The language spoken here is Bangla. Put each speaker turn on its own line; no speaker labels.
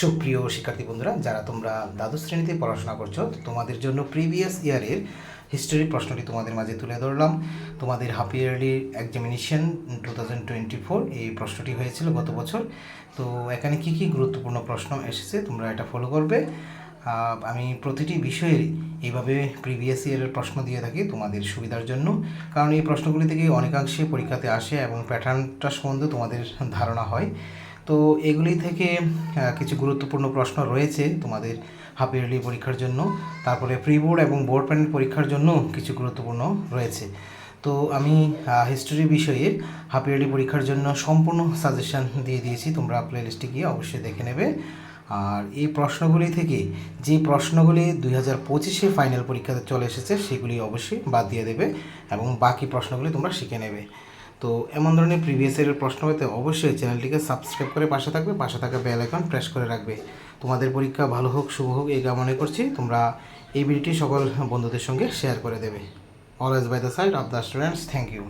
সুপ্রিয় শিক্ষার্থী বন্ধুরা, যারা তোমরা দ্বাদশ শ্রেণীতে পড়াশোনা করছ তোমাদের জন্য প্রিভিয়াস ইয়ারের হিস্টোরি প্রশ্নটি তোমাদের মাঝে তুলে ধরলাম। তোমাদের half yearly examination two thousand twenty four এই প্রশ্নটি হয়েছিল গত বছর। তো এখানে কি কি গুরুত্বপূর্ণ প্রশ্ন এসেছে তোমরা এটা ফলো করবে। আমি প্রতিটি বিষয়ের এইভাবে প্রিভিয়াস ইয়ারের প্রশ্ন দিয়ে থাকি তোমাদের সুবিধার জন্য। কারণ এই প্রশ্নগুলি থেকে অনেকাংশে পরীক্ষাতে আসে এবং প্যাটার্নটা সম্বন্ধে তোমাদের ধারণা হয়। তো এগুলি থেকে কিছু গুরুত্বপূর্ণ প্রশ্ন রয়েছে তোমাদের হাফ ইয়ারলি পরীক্ষার জন্য। তারপরে প্রি বোর্ড এবং বোর্ড প্যানেল পরীক্ষার জন্য কিছু গুরুত্বপূর্ণ রয়েছে। তো আমি হিস্টোরি বিষয়ের হাফ ইয়ারলি পরীক্ষার জন্য সম্পূর্ণ সাজেশন দিয়ে দিয়েছি। তোমরা প্লে লিস্টে গিয়ে অবশ্যই দেখে নেবে। আর এই প্রশ্নগুলি থেকে যে প্রশ্নগুলি দুই হাজার পঁচিশে ফাইনাল পরীক্ষাতে চলে এসেছে, সেগুলি অবশ্যই বাদ দিয়ে দেবে এবং বাকি প্রশ্নগুলি তোমরা শিখে নেবে। তো এমন ধরনের প্রিভিয়াস ইয়ারের প্রশ্ন পেতে অবশ্যই চ্যানেলটিকে সাবস্ক্রাইব করে পাশে থাকবে, পাশে থাকা বেল আইকন প্রেস করে রাখবে। তোমাদের পরীক্ষা ভালো হোক, শুভ হোক, এই কামনা করছি। তোমরা এই ভিডিওটি সকল বন্ধুদের সঙ্গে শেয়ার করে দেবে। Always by the side of the students thank you